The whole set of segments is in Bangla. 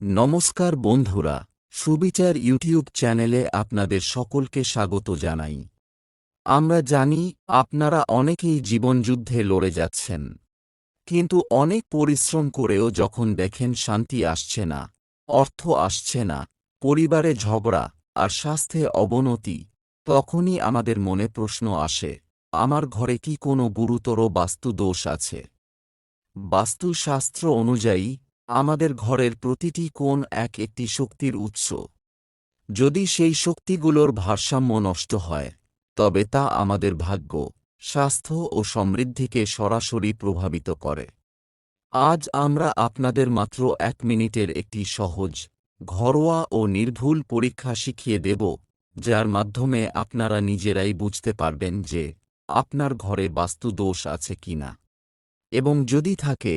নমস্কার বন্ধুরা, সুবিচার ইউটিউব চ্যানেলে আপনাদের সকলকে স্বাগত জানাই। আমরা জানি, আপনারা অনেকেই জীবনযুদ্ধে লড়ে যাচ্ছেন। কিন্তু অনেক পরিশ্রম করেও যখন দেখেন শান্তি আসছে না, অর্থ আসছে না, পরিবারে ঝগড়া আর স্বাস্থ্যে অবনতি, তখনই আমাদের মনে প্রশ্ন আসে, আমার ঘরে কি কোনো গুরুতর বাস্তু দোষ আছে? বাস্তুশাস্ত্র অনুযায়ী আমাদের ঘরের প্রতিটি কোণ এক একটি শক্তির উৎস। যদি সেই শক্তিগুলোর ভারসাম্য নষ্ট হয়, তবে তা আমাদের ভাগ্য, স্বাস্থ্য ও সমৃদ্ধিকে সরাসরি প্রভাবিত করে। আজ আমরা আপনাদের মাত্র এক মিনিটের একটি সহজ, ঘরোয়া ও নির্ভুল পরীক্ষা শিখিয়ে দেব, যার মাধ্যমে আপনারা নিজেরাই বুঝতে পারবেন যে আপনার ঘরে বাস্তু দোষ আছে কিনা। এবং যদি থাকে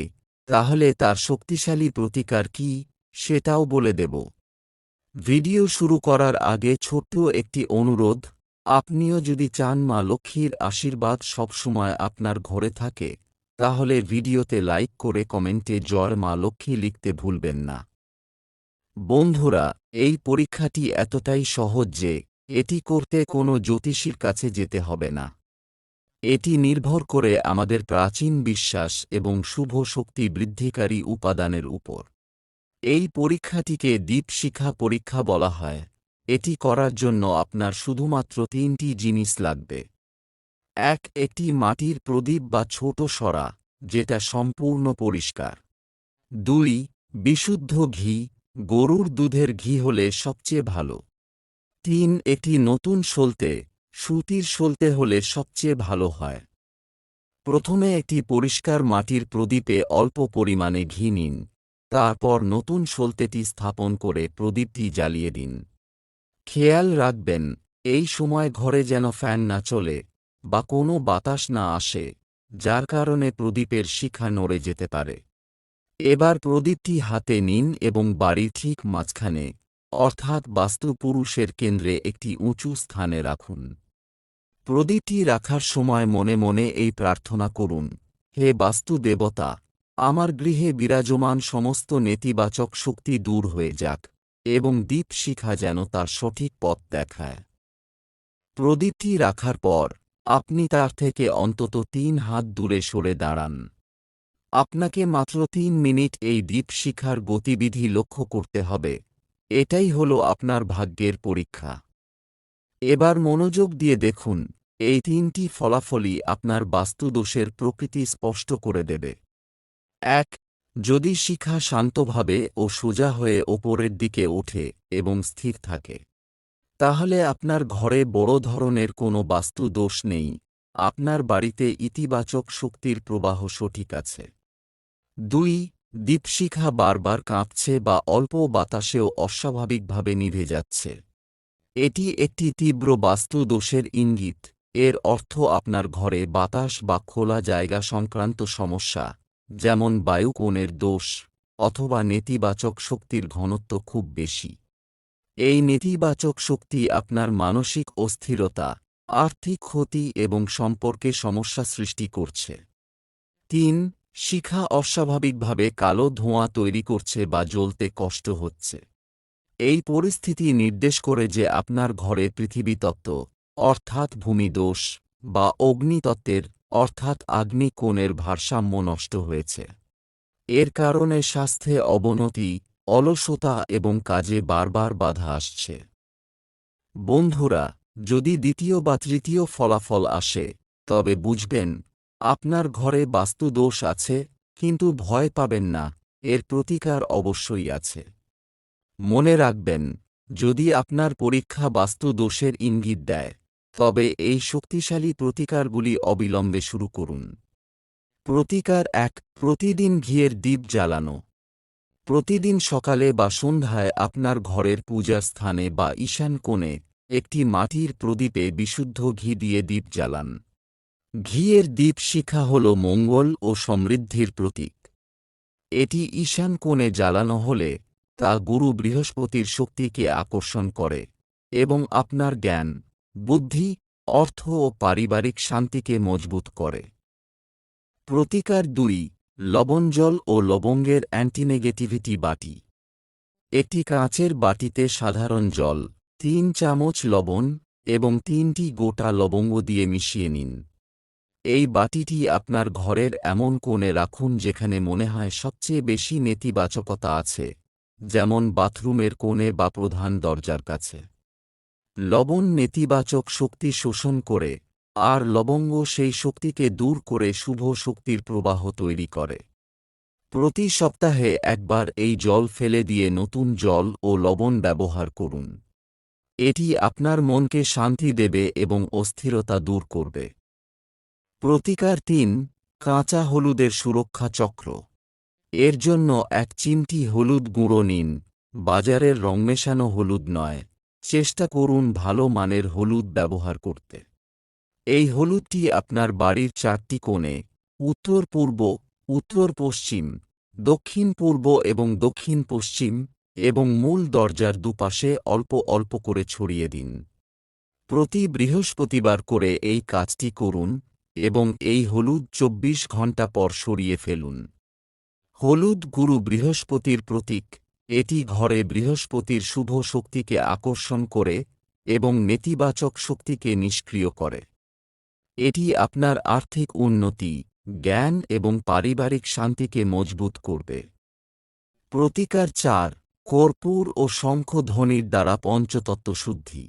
তাহলে তার শক্তিশালী প্রতিকার কি, সেটাও বলে দেব। ভিডিও শুরু করার আগে ছোট্ট একটি অনুরোধ, আপনিও যদি চান মা লক্ষ্মীর আশীর্বাদ সবসময় আপনার ঘরে থাকে, তাহলে ভিডিওতে লাইক করে কমেন্টে জয় মা লক্ষ্মী লিখতে ভুলবেন না। বন্ধুরা, এই পরীক্ষাটি এতটাই সহজ যে, এটি করতে কোনো জ্যোতিষীর কাছে যেতে হবে না। এটি নির্ভর করে আমাদের প্রাচীন বিশ্বাস এবং শুভ শক্তি বৃদ্ধিকারী উপাদানের উপর। এই পরীক্ষাটিকে দীপশিখা পরীক্ষা বলা হয়। এটি করার জন্য আপনার শুধুমাত্র তিনটি জিনিস লাগবে। এক, একটি মাটির প্রদীপ বা ছোট সরা, যেটা সম্পূর্ণ পরিষ্কার। দুই, বিশুদ্ধ ঘি, গরুর দুধের ঘি হলে সবচেয়ে ভালো। তিন, একটি নতুন সলতে সুতির সলতে হলে সবচেয়ে ভালো হয়। প্রথমে একটি পরিষ্কার মাটির প্রদীপে অল্প পরিমাণে ঘি নিন, তারপর নতুন সলতেটি স্থাপন করে প্রদীপটি জ্বালিয়ে দিন। খেয়াল রাখবেন, এই সময় ঘরে যেন ফ্যান না চলে বা কোনো বাতাস না আসে, যার কারণে প্রদীপের শিখা নড়ে যেতে পারে। এবার প্রদীপটি হাতে নিন এবং বাড়ির ঠিক মাঝখানে, অর্থাৎ বাস্তু পুরুষের কেন্দ্রে একটি উঁচু স্থানে রাখুন। প্রদীপটি রাখার সময় মনে মনে এই প্রার্থনা করুন, হে বাস্তু দেবতা, আমার গৃহে বিরাজমান সমস্ত নেতিবাচক শক্তি দূর হয়ে যাক, এবং দীপ শিখা যেন তার সঠিক পথ দেখায়। প্রদীপটি রাখার পর, আপনি তার থেকে অন্তত তিন হাত দূরে সরে দাঁড়ান। আপনাকে মাত্র তিন মিনিট এই দীপ শিখার গতিবিধি লক্ষ্য করতে হবে, এটাই হল আপনার ভাগ্যের পরীক্ষা। এবার মনোযোগ দিয়ে দেখুন, এই তিনটি ফলাফলই আপনার বাস্তুদোষের প্রকৃতি স্পষ্ট করে দেবে। এক, যদি শিখা শান্তভাবে ও সোজা হয়ে ওপরের দিকে ওঠে এবং স্থির থাকে, তাহলে আপনার ঘরে বড় ধরনের কোনো বাস্তু দোষ নেই, আপনার বাড়িতে ইতিবাচক শক্তির প্রবাহ সঠিক আছে। দুই দীপশিখা বারবার কাঁপছে বা অল্প বাতাসেও অস্বাভাবিকভাবে নিভে যাচ্ছে। এটি একটি তীব্র বাস্তু দোষের ইঙ্গিত। এর অর্থ আপনার ঘরে বাতাস বা খোলা জায়গা সংক্রান্ত সমস্যা, যেমন বায়ুকোণের দোষ অথবা নেতিবাচক শক্তির ঘনত্ব খুব বেশি। এই নেতিবাচক শক্তি আপনার মানসিক অস্থিরতা, আর্থিক ক্ষতি এবং সম্পর্কে সমস্যা সৃষ্টি করছে। তিন, শিখা অস্বাভাবিকভাবে কালো ধোঁয়া তৈরি করছে বা জ্বলতে কষ্ট হচ্ছে। এই পরিস্থিতি নির্দেশ করে যে আপনার ঘরে পৃথিবীতত্ত্ব অর্থাৎ ভূমিদোষ বা অগ্নিতত্ত্বের, অর্থাৎ আগ্নিকোণের ভারসাম্য নষ্ট হয়েছে। এর কারণে স্বাস্থ্যে অবনতি, অলসতা এবং কাজে বারবার বাধা আসছে। বন্ধুরা, যদি দ্বিতীয় বা তৃতীয় ফলাফল আসে, তবে বুঝবেন, আপনার ঘরে বাস্তুদোষ আছে, কিন্তু ভয় পাবেন না, এর প্রতিকার অবশ্যই আছে। মনে রাখবেন, যদি আপনার পরীক্ষা বাস্তু দোষের ইঙ্গিত দেয়, তবে এই শক্তিশালী প্রতিকারগুলি অবিলম্বে শুরু করুন। প্রতিকার এক, প্রতিদিন ঘিয়ের দ্বীপ জ্বালানো। প্রতিদিন সকালে বা সন্ধ্যায় আপনার ঘরের পূজার স্থানে বা ঈশান কোণে একটি মাটির প্রদীপে বিশুদ্ধ ঘি দিয়ে দ্বীপ জ্বালান। ঘিয়ের দ্বীপ শিখা হল মঙ্গল ও সমৃদ্ধির প্রতীক। এটি ঈশান কোণে জ্বালানো হলে তা গুরু বৃহস্পতির শক্তিকে আকর্ষণ করে এবং আপনার জ্ঞান, বুদ্ধি, অর্থ ও পারিবারিক শান্তিকে মজবুত করে। প্রতিকার দুই, লবণ জল ও লবঙ্গের অ্যান্টিনেগেটিভিটি বাটি। একটি কাঁচের বাটিতে সাধারণ জল, তিন চামচ লবণ এবং তিনটি গোটা লবঙ্গ দিয়ে মিশিয়ে নিন। এই বাটিটি আপনার ঘরের এমন কোণে রাখুন যেখানে মনে হয় সবচেয়ে বেশি নেতিবাচকতা আছে। যেমন বাথরুমের কোণে বা প্রধান দরজার কাছে। লবণ নেতিবাচক শক্তি শোষণ করে, আর লবঙ্গ সেই শক্তিকে দূর করে শুভ শক্তির প্রবাহ তৈরি করে। প্রতি সপ্তাহে একবার এই জল ফেলে দিয়ে নতুন জল ও লবণ ব্যবহার করুন। এটি আপনার মনকে শান্তি দেবে এবং অস্থিরতা দূর করবে। প্রতিকার তিন, কাঁচা হলুদের সুরক্ষা চক্র। এর জন্য এক চিমটি হলুদ গুঁড়ো নিন। বাজারের রং মেশানো হলুদ নয়। চেষ্টা করুন ভালো মানের হলুদ ব্যবহার করতে। এই হলুদটি আপনার বাড়ির চারটি কোণে, উত্তর, পূর্ব, উত্তর, পশ্চিম, দক্ষিণ, পূর্ব এবং দক্ষিণ, পশ্চিম এবং মূল দরজার দুপাশে অল্প অল্প করে ছড়িয়ে দিন। প্রতি বৃহস্পতিবার করে এই কাজটি করুন এবং এই হলুদ চব্বিশ ঘণ্টা পর সরিয়ে ফেলুন। হলুদ গুরু বৃহস্পতির প্রতীক। এটি ঘরে বৃহস্পতির শুভ শক্তিকে আকর্ষণ করে এবং নেতিবাচক শক্তিকে নিষ্ক্রিয় করে। এটি আপনার আর্থিক উন্নতি, জ্ঞান এবং পারিবারিক শান্তিকে মজবুত করবে। প্রতিকার চার, কর্পূর ও শঙ্খধ্বনির দ্বারা পঞ্চতত্ত্ব শুদ্ধি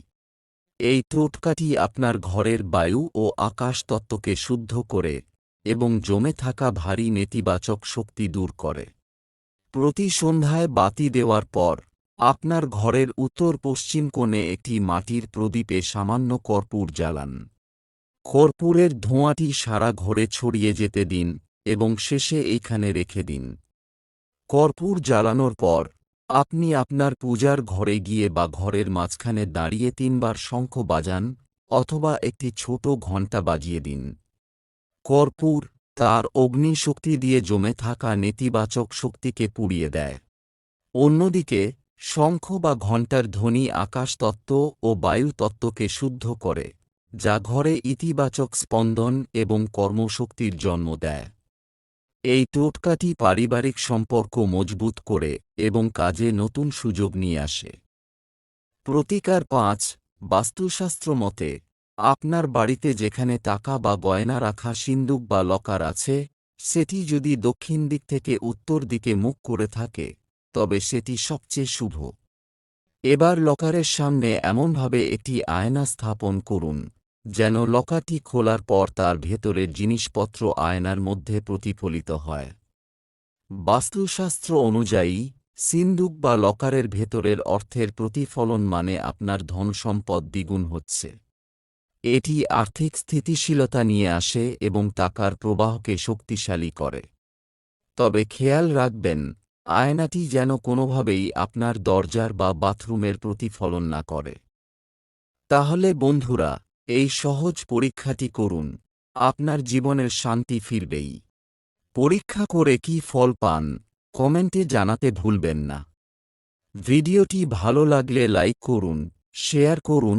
এই টোটকাটি আপনার ঘরের বায়ু ও আকাশ তত্ত্বকে শুদ্ধ করে এবং জমে থাকা ভারী নেতিবাচক শক্তি দূর করে। প্রতি সন্ধ্যায় বাতি দেওয়ার পর, আপনার ঘরের উত্তর পশ্চিম কোণে একটি মাটির প্রদীপে সামান্য কর্পূর জ্বালান। কর্পূরের ধোঁয়াটি সারা ঘরে ছড়িয়ে যেতে দিন এবং শেষে এইখানে রেখে দিন। কর্পূর জ্বালানোর পর, আপনি আপনার পূজার ঘরে গিয়ে বা ঘরের মাঝখানে দাঁড়িয়ে তিনবার শঙ্খ বাজান অথবা একটি ছোট ঘণ্টা বাজিয়ে দিন। কর্পূর তার অগ্নিশক্তি দিয়ে জমে থাকা নেতিবাচক শক্তিকে পুড়িয়ে দেয়। অন্যদিকে, শঙ্খ বা ঘণ্টার ধ্বনি আকাশতত্ত্ব ও বায়ুতত্ত্বকে শুদ্ধ করে, যা ঘরে ইতিবাচক স্পন্দন এবং কর্মশক্তির জন্ম দেয়। এই টোটকাটি পারিবারিক সম্পর্ক মজবুত করে এবং কাজে নতুন সুযোগ নিয়ে আসে। প্রতিকার পাঁচ, বাস্তুশাস্ত্র মতে আপনার বাড়িতে যেখানে টাকা বা গয়না রাখা সিন্দুক বা লকার আছে, সেটি যদি দক্ষিণ দিক থেকে উত্তর দিকে মুখ করে থাকে, তবে সেটি সবচেয়ে শুভ। এবার লকারের সামনে এমনভাবে একটি আয়না স্থাপন করুন, যেন লকারটি খোলার পর তার ভেতরের জিনিসপত্র আয়নার মধ্যে প্রতিফলিত হয়। বাস্তুশাস্ত্র অনুযায়ী, সিন্দুক বা লকারের ভেতরের অর্থের প্রতিফলন মানে আপনার ধনসম্পদ দ্বিগুণ হচ্ছে। এটি আর্থিক স্থিতিশীলতা নিয়ে আসে এবং টাকার প্রবাহকে শক্তিশালী করে। তবে খেয়াল রাখবেন, আয়নাটি যেন কোনোভাবেই আপনার দরজার বা বাথরুমের প্রতিফলন না করে। তাহলে বন্ধুরা, এই সহজ পরীক্ষাটি করুন, আপনার জীবনের শান্তি ফিরবেই। পরীক্ষা করে কি ফল পান, কমেন্টে জানাতে ভুলবেন না। ভিডিওটি ভালো লাগলে লাইক করুন, শেয়ার করুন